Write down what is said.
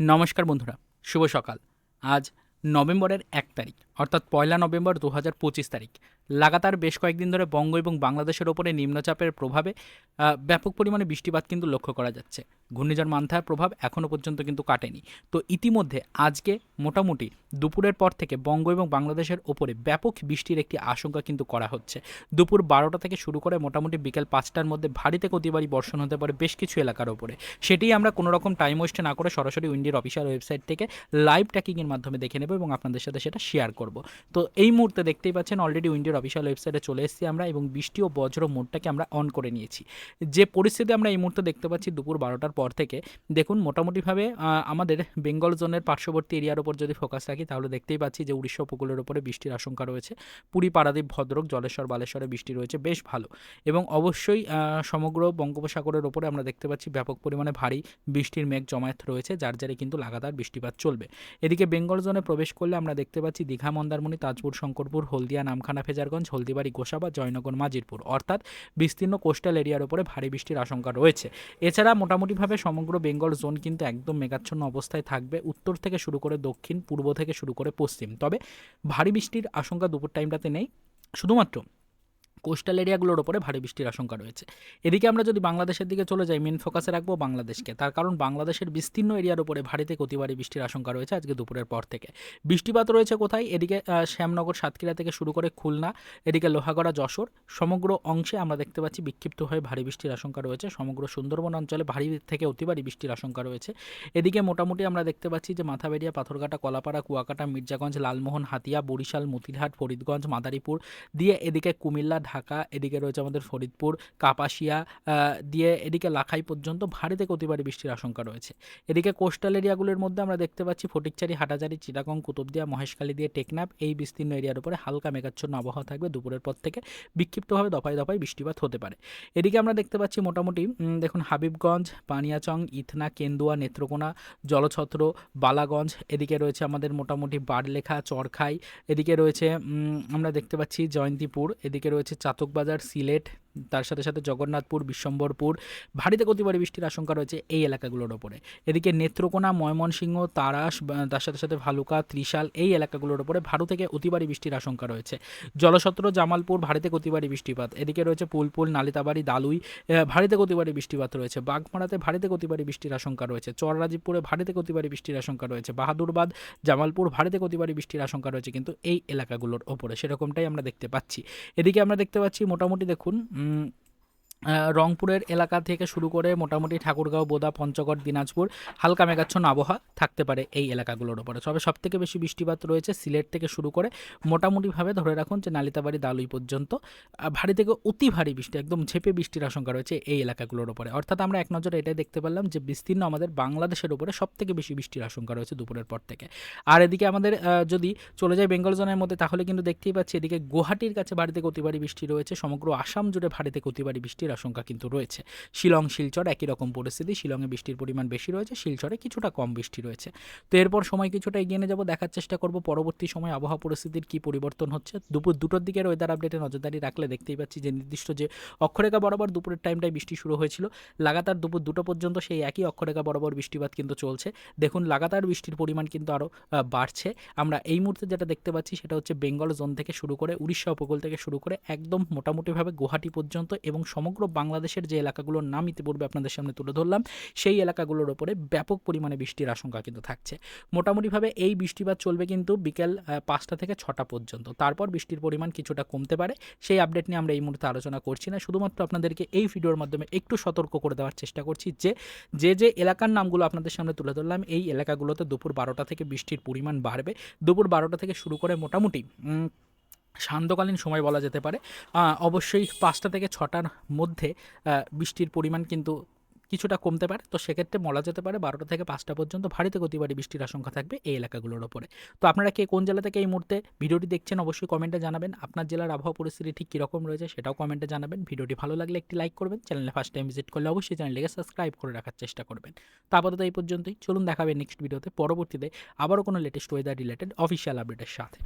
নমস্কার বন্ধুরা শুভ সকাল। আজ নভেম্বরের এক তারিখ। অর্থাৎ পয়লা নভেম্বর দু হাজার পঁচিশ তারিখ। লাগাতার বেশ কয়েকদিন ধরে বঙ্গ এবং বাংলাদেশের ওপরে নিম্নচাপের প্রভাবে ব্যাপক পরিমাণে বৃষ্টিপাত কিন্তু লক্ষ্য করা যাচ্ছে। ঘূর্ণিঝড় মান্থার প্রভাব এখনও পর্যন্ত কিন্তু কাটেনি। তো ইতিমধ্যে আজকে মোটামুটি দুপুরের পর থেকে বঙ্গ এবং বাংলাদেশের ওপরে ব্যাপক বৃষ্টির একটি আশঙ্কা কিন্তু করা হচ্ছে। দুপুর বারোটা থেকে শুরু করে মোটামুটি বিকেল পাঁচটার মধ্যে ভারী থেকে অতিবারী বর্ষণ হতে পারে বেশ কিছু এলাকার ওপরে। সেটি আমরা কোনো রকম টাইম ওয়েস্ট না করে সরাসরি উইন্ডির অফিসিয়াল ওয়েবসাইট থেকে লাইভ ট্র্যাকিংয়ের মাধ্যমে দেখে নেব এবং আপনাদের সাথে সেটা শেয়ার করব। তো এই মুহূর্তে দেখতেই পাচ্ছেন অলরেডি উইন্ডির অফিসিয়াল ওয়েবসাইটে চলে এসেছি আমরা এবং বৃষ্টি ও বজ্র মোডটাকে আমরা অন করে নিয়েছি। যে পরিস্থিতি আমরা এই মুহূর্তে দেখতে পাচ্ছি দুপুর বারোটার পর থেকে, দেখুন মোটামুটিভাবে আমাদের বেঙ্গল জোনের পার্শ্ববর্তী এরিয়ার উপর যদি ফোকাস রাখি, তাহলে দেখতেই পাচ্ছি যে উড়িষ্যা উপকূলের উপরে বৃষ্টির আশঙ্কা রয়েছে। পুরী, পারাদ্বীপ, ভদ্রক, জলেশ্বর, বালেশ্বরে বৃষ্টি রয়েছে, বেশ ভালো। এবং অবশ্যই সমগ্র বঙ্গোপসাগরের ওপরে আমরা দেখতে পাচ্ছি ব্যাপক পরিমাণে ভারী বৃষ্টির মেঘ জমায়েত রয়েছে, যার জারে কিন্তু লাগাতার বৃষ্টিপাত চলবে। এদিকে বেঙ্গল জোনে প্রবেশ করলে আমরা দেখতে পাচ্ছি দীঘা মন্দারমণি, তাজপুর, শঙ্করপুর, হলদিয়া, নামখানা, ফেজারগঞ্জ, হলদিবাড়ি, গোসাবা, জয়নগর, মাজিরপুর। অর্থাৎ বিস্তীর্ণ কোস্টাল এরিয়ার উপরে ভারী বৃষ্টির আশঙ্কা রয়েছে। এছাড়া মোটামুটিভাবে সমগ্র বেঙ্গল জোন কিন্তু একদম মেঘাচ্ছন্ন অবস্থায় থাকবে উত্তর থেকে শুরু করে দক্ষিণ, পূর্ব থেকে শুরু করে পশ্চিম। তবে ভারী বৃষ্টির আশঙ্কা দুপুর টাইমটাতে নেই। শুধুমাত্র কোস্টাল এরিয়াগুলোর ওপরে ভারী বৃষ্টির আশঙ্কা রয়েছে। এদিকে আমরা যদি বাংলাদেশের দিকে চলে যাই মেন ফোকাসে রাখব বাংলাদেশকে। তার কারণ বাংলাদেশের বিস্তীর্ণ এরিয়ার উপরে ভারী থেকে অতি ভারী বৃষ্টির আশঙ্কা রয়েছে আজকে দুপুরের পর থেকে। বৃষ্টিপাত রয়েছে কোথায়? এদিকে শ্যামনগর, সাতক্ষীরা থেকে শুরু করে খুলনা, এদিকে লোহাগড়া, যশোর সমগ্র অংশে আমরা দেখতে পাচ্ছি বিক্ষিপ্ত হয়ে ভারী বৃষ্টির আশঙ্কা রয়েছে। সমগ্র সুন্দরবন অঞ্চলে ভারী থেকে অতি ভারী বৃষ্টির আশঙ্কা রয়েছে। এদিকে মোটামুটি আমরা দেখতে পাচ্ছি যে মাথাবেড়িয়া, পাথরঘাটা, কলাপাড়া, কুয়াকাটা, মির্জাগঞ্জ, লালমোহন, হাতিয়া, বরিশাল, মতিরহাট, ফরিদগঞ্জ, মাদারীপুর দিয়ে এদিকে কুমিল্লা, ঢাকা এদিকে রয়েছে আমাদের ফরিদপুর, কাপাসিয়া দিয়ে এদিকে লাখাই পর্যন্ত ভারী থেকে অতিবারী বৃষ্টির আশঙ্কা রয়েছে। এদিকে কোস্টাল এরিয়াগুলোর মধ্যে আমরা দেখতে পাচ্ছি ফটিকচারি হাটাজারি চিটাগং, কুতুবদিয়া, মহেশখালী দিয়ে টেকনাপ এই বিস্তীর্ণ এরিয়ার উপরে হালকা মেঘাচ্ছন্ন আবহাওয়া থাকবে দুপুরের পর থেকে। বিক্ষিপ্তভাবে দফায় দফায় বৃষ্টিপাত হতে পারে। এদিকে আমরা দেখতে পাচ্ছি মোটামুটি দেখুন হাবিবগঞ্জ, পানিয়াচং, ইথনা, কেন্দুয়া, নেত্রকোনা, জলছত্র, বালাগঞ্জ, এদিকে রয়েছে আমাদের মোটামুটি বারলেখা, চরখাই, এদিকে রয়েছে আমরা দেখতে পাচ্ছি জয়ন্তীপুর, এদিকে রয়েছে চাতকবাজার সিলেট তার সাথে সাথে জগন্নাথপুর, বিশ্বম্বরপুর, ভারীতে অতিবারী বৃষ্টির আশঙ্কা রয়েছে এই এলাকাগুলোর ওপরে। এদিকে নেত্রকোনা, ময়মনসিংহ, তারাস তার সাথে সাথে ভালুকা, ত্রিশাল এই এলাকাগুলোর ওপরে ভারু থেকে অতিবারী বৃষ্টির আশঙ্কা রয়েছে। জলসত্র, জামালপুর, ভারীতে অতিবারী বৃষ্টিপাত। এদিকে রয়েছে পুলপুল, নালিতাবাড়ি, দালুই ভারীতে অতিবারী বৃষ্টিপাত রয়েছে। বাগমারাতে ভারীতে অতিবারী বৃষ্টির আশঙ্কা রয়েছে। চররাজীবপুরে ভারীতে অতিবারী বৃষ্টির আশঙ্কা রয়েছে। বাহাদুরবাদ, জামালপুর, ভারীতে অতিবারী বৃষ্টির আশঙ্কা রয়েছে। কিন্তু এই এলাকাগুলোর ওপরে সেরকমটাই আমরা দেখতে পাচ্ছি। এদিকে আমরা দেখতে পাচ্ছি মোটামুটি দেখুন 嗯 রংপুরের এলাকা থেকে শুরু করে মোটামুটি ঠাকুরগাঁও, বোদা, পঞ্চগড়, দিনাজপুর হালকা মেঘাচ্ছন্ন আবহাওয়া থাকতে পারে এই এলাকাগুলোর ওপরে তবে সব থেকে বেশি বৃষ্টিপাত রয়েছে সিলেট থেকে শুরু করে মোটামুটিভাবে ধরে রাখুন যে নালিতাবাড়ি, দালুই পর্যন্ত। ভারী থেকে অতি ভারী বৃষ্টি, একদম ঝেপে বৃষ্টির আশঙ্কা রয়েছে এই এলাকাগুলোর ওপরে অর্থাৎ আমরা এক নজরে এটাই দেখতে পারলাম যে বিস্তীর্ণ আমাদের বাংলাদেশের উপরে সব থেকে বেশি বৃষ্টির আশঙ্কা রয়েছে দুপুরের পর থেকে। আর এদিকে আমাদের যদি চলে যায় বেঙ্গল জোনের মধ্যে তাহলে কিন্তু দেখতেই পাচ্ছি এদিকে গুয়াহাটির কাছে ভারী থেকে অতি ভারী বৃষ্টি রয়েছে। সমগ্র আসাম জুড়ে ভারী থেকে অতি ভারী বৃষ্টির আশঙ্কা কিন্তু রয়েছে। শিলং, শিলচর একই রকম পরিস্থিতি। শিলংয়ে বৃষ্টির পরিমাণ বেশি রয়েছে, শিলচরে কিছুটা কম বৃষ্টি রয়েছে। তো এরপর সময় কিছুটা এগিয়ে নিয়ে যাব, দেখার চেষ্টা করব পরবর্তী সময় আবহাওয়া পরিস্থিতির কী পরিবর্তন হচ্ছে। দুপুর দুটোর দিকের ওয়েদার আপডেটে নজরদারি রাখলে দেখতেই পাচ্ছি যে নির্দিষ্ট যে অক্ষরেখা বরাবর দুপুরের টাইমটায় বৃষ্টি শুরু হয়েছিল, লাগাতার দুপুর দুটো পর্যন্ত সেই একই অক্ষরেখা বরাবর বৃষ্টিপাত কিন্তু চলছে। দেখুন, লাগাতার বৃষ্টির পরিমাণ কিন্তু আরও বাড়ছে। আমরা এই মুহূর্তে যেটা দেখতে পাচ্ছি সেটা হচ্ছে বেঙ্গল জোন থেকে শুরু করে উড়িষ্যা উপকূল থেকে শুরু করে একদম মোটামুটিভাবে গুয়াহাটি পর্যন্ত এবং সমগ্র বাংলাদেশের যে এলাকাগুলোর নাম ইতিপূর্বে আপনাদের সামনে তুলে ধরলাম, সেই এলাকাগুলোর ওপরে ব্যাপক পরিমাণে বৃষ্টির আশঙ্কা কিন্তু থাকছে। মোটামুটিভাবে এই বৃষ্টিপাত চলবে কিন্তু বিকেল পাঁচটা থেকে ছটা পর্যন্ত। তারপর বৃষ্টির পরিমাণ কিছুটা কমতে পারে। সেই আপডেট নিয়ে আমরা এই মুহূর্তে আলোচনা করছি না। শুধুমাত্র আপনাদেরকে এই ভিডিওর মাধ্যমে একটু সতর্ক করে দেওয়ার চেষ্টা করছি যে যে যে এলাকার নামগুলো আপনাদের সামনে তুলে ধরলাম, এই এলাকাগুলোতে দুপুর বারোটা থেকে বৃষ্টির পরিমাণ বাড়বে। দুপুর বারোটা থেকে শুরু করে মোটামুটি সান্ধ্যকালীন সময় বলা যেতে পারে। অবশ্যই পাঁচটা থেকে ছটার মধ্যে বৃষ্টির পরিমাণ কিন্তু কিছুটা কমতে পারে। তো সেক্ষেত্রে বলা যেতে পারে বারোটা থেকে পাঁচটা পর্যন্ত ভারী থেকে বৃষ্টির আশঙ্কা থাকবে এই এলাকাগুলোর ওপরে। তো আপনারা কে কোন জেলা থেকে এই মুহূর্তে ভিডিওটি দেখছেন অবশ্যই কমেন্টে জানাবেন। আপনার জেলার আবহাওয়া পরিস্থিতি ঠিক কীরকম রয়েছে সেটাও কমেন্টে জানাবেন। ভিডিওটি ভালো লাগলে একটি লাইক করবেন। চ্যানেলে ফার্স্ট টাইম ভিজিট করলে অবশ্যই চ্যানেলটিকে সাবস্ক্রাইব করে রাখার চেষ্টা করবেন। তো আপাতত এই পর্যন্তই। চলুন দেখাবে নেক্সট ভিডিওতে পরবর্তীতে আবারও কোনো লেটেস্ট ওয়েদার রিলেটেড অফিসিয়াল আপডেটের সাথে।